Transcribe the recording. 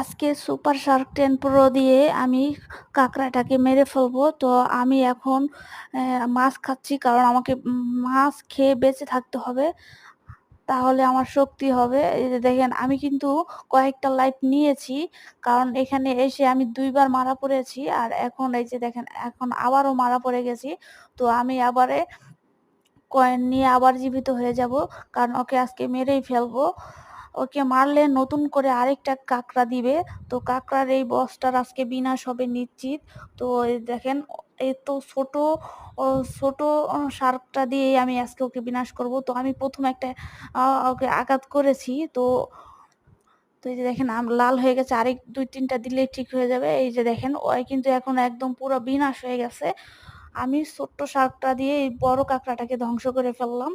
আজকে super Shark ten pro দিয়ে আমি কাঁকড়াটাকে মেরে ফেলব। তো আমি এখন মাছ খাচ্ছি কারণ আমাকে মাছ খেয়ে বেঁচে থাকতে হবে। তাহলে আমার শক্তি হবে। এই যে দেখেন, আমি কিন্তু কয়েকটা লাইফ নিয়েছি কারণ এখানে এসে আমি দুইবার মারা পড়েছি আর এখন এই যে দেখেন, এখন আবারও মারা পড়ে গেছি। তো আমি আবারে কয়েন নিয়ে আবার জীবিত হয়ে যাব কারণ ওকে আজকে মেরেই ফেলব। ওকে মারলে নতুন করে আরেকটা কাঁকড়া দিবে। তো কাঁকড়ার এই বসটার আজকে বিনাশ হবে নিশ্চিত। তো দেখেন এই তো ছোট ছোট শার্কটা দিয়েই আমি আজকে ওকে বিনাশ করব। তো আমি প্রথম একটা ওকে আঘাত করেছি। তো তো এই যে দেখেন লাল হয়ে গেছে। আরেক দুই তিনটা দিলেই ঠিক হয়ে যাবে। এই যে দেখেন ওই কিন্তু এখন একদম পুরো বিনাশ হয়ে গেছে। আমি ছোট্ট শার্কটা দিয়ে এই বড় কাঁকড়াটাকে ধ্বংস করে ফেললাম।